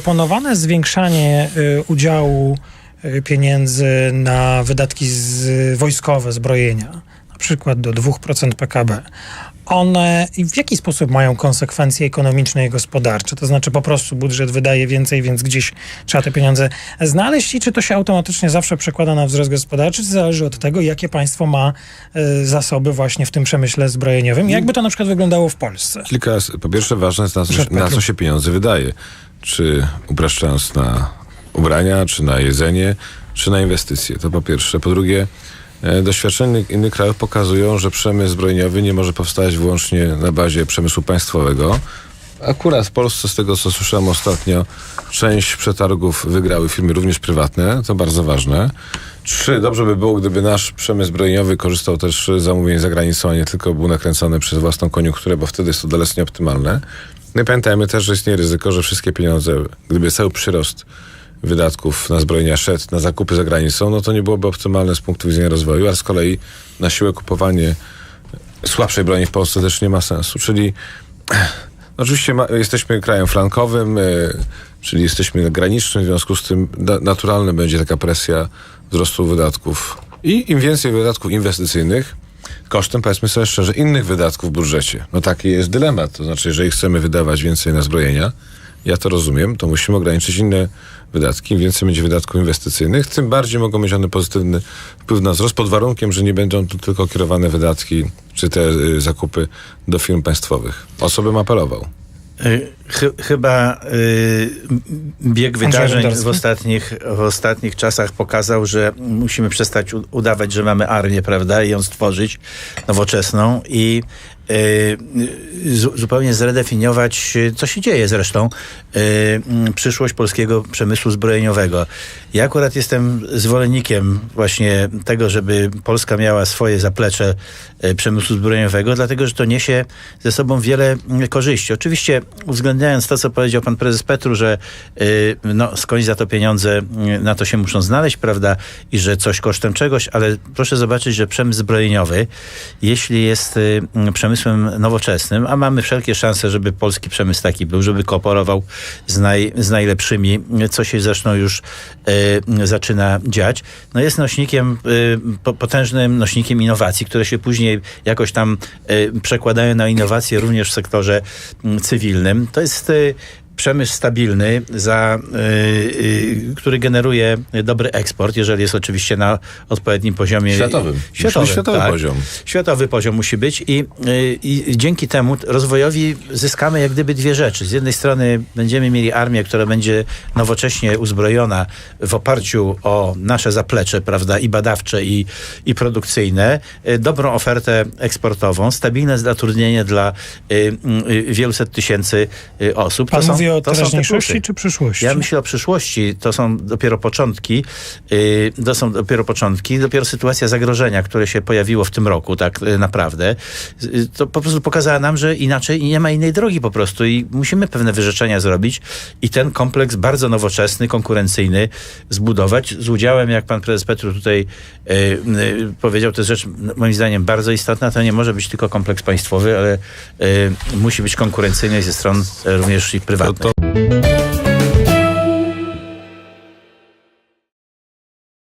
proponowane zwiększanie y, udziału y, pieniędzy na wydatki z, wojskowe, zbrojenia, przykład do 2% PKB, one w jaki sposób mają konsekwencje ekonomiczne i gospodarcze? To znaczy po prostu budżet wydaje więcej, więc gdzieś trzeba te pieniądze znaleźć i czy to się automatycznie zawsze przekłada na wzrost gospodarczy, czy zależy od tego, jakie państwo ma y, zasoby właśnie w tym przemyśle zbrojeniowym? Jakby to na przykład wyglądało w Polsce? Kilka, po pierwsze ważne jest na co, na co się pieniądze wydaje. Czy upraszczając na ubrania, czy na jedzenie, czy na inwestycje. To po pierwsze. Po drugie, doświadczenia innych- innych krajów pokazują, że przemysł zbrojeniowy nie może powstać wyłącznie na bazie przemysłu państwowego. Akurat w Polsce, z tego co słyszałem ostatnio, część przetargów wygrały firmy również prywatne, to bardzo ważne. Trzy, dobrze by było, gdyby nasz przemysł zbrojeniowy korzystał też z zamówień za granicą, a nie tylko był nakręcony przez własną koniunkturę, bo wtedy jest to dalece nieoptymalne. No i pamiętajmy też, że istnieje ryzyko, że wszystkie pieniądze, gdyby cały przyrost wydatków na zbrojenia szedł na zakupy za granicą, no to nie byłoby optymalne z punktu widzenia rozwoju, a z kolei na siłę kupowanie słabszej broni w Polsce też nie ma sensu. Czyli oczywiście ma, jesteśmy krajem flankowym, e, czyli jesteśmy granicznym, w związku z tym na, naturalna będzie taka presja wzrostu wydatków. I im więcej wydatków inwestycyjnych, kosztem, powiedzmy sobie szczerze, innych wydatków w budżecie. No taki jest dylemat. To znaczy, jeżeli chcemy wydawać więcej na zbrojenia, ja to rozumiem, to musimy ograniczyć inne wydatki. Im więcej będzie wydatków inwestycyjnych, tym bardziej mogą mieć one pozytywny wpływ na wzrost, pod warunkiem, że nie będą to tylko kierowane wydatki, czy te y, zakupy do firm państwowych. O co bym apelował? Y, Chy, chyba y, bieg wydarzeń w ostatnich, w ostatnich czasach pokazał, że musimy przestać udawać, że mamy armię, prawda, i ją stworzyć nowoczesną i y, zu, zupełnie zredefiniować, co się dzieje zresztą, przyszłość polskiego przemysłu zbrojeniowego. Ja akurat jestem zwolennikiem właśnie tego, żeby Polska miała swoje zaplecze przemysłu zbrojeniowego, dlatego, że to niesie ze sobą wiele mm, korzyści. Oczywiście uwzględniając to, co powiedział pan prezes Petru, że y, no, skądś za to pieniądze y, na to się muszą znaleźć, prawda, i że coś kosztem czegoś, ale proszę zobaczyć, że przemysł zbrojeniowy, jeśli jest y, mm, przemysłem nowoczesnym, a mamy wszelkie szanse, żeby polski przemysł taki był, żeby kooperował z, naj, z najlepszymi, co się zresztą już zaczyna dziać, no jest nośnikiem, po, potężnym nośnikiem innowacji, które się później jakoś tam przekładają na innowacje również w sektorze mm, To jest y, przemysł stabilny, za, y, y, który generuje dobry eksport, jeżeli jest oczywiście na odpowiednim poziomie. Światowym. Światowym, Światowy tak. poziom. Światowy poziom musi być i, y, i dzięki temu rozwojowi zyskamy jak gdyby dwie rzeczy. Z jednej strony będziemy mieli armię, która będzie nowocześnie uzbrojona w oparciu o nasze zaplecze, prawda, i badawcze, i, i produkcyjne, dobrą ofertę eksportową, stabilne zatrudnienie dla y, y, wieluset tysięcy osób. Pan To są- mówi o to teraźniejszości czy przyszłości? Ja myślę o przyszłości. To są dopiero początki. Yy, to są dopiero początki. Dopiero sytuacja zagrożenia, które się pojawiło w tym roku, tak yy, naprawdę, yy, to po prostu pokazała nam, że inaczej nie ma innej drogi po prostu i musimy pewne wyrzeczenia zrobić i ten kompleks bardzo nowoczesny, konkurencyjny zbudować z udziałem, jak pan prezes Petru tutaj yy, powiedział, to jest rzecz moim zdaniem bardzo istotna. To nie może być tylko kompleks państwowy, ale yy, musi być konkurencyjny ze stron yy, również i prywatnych. To, to...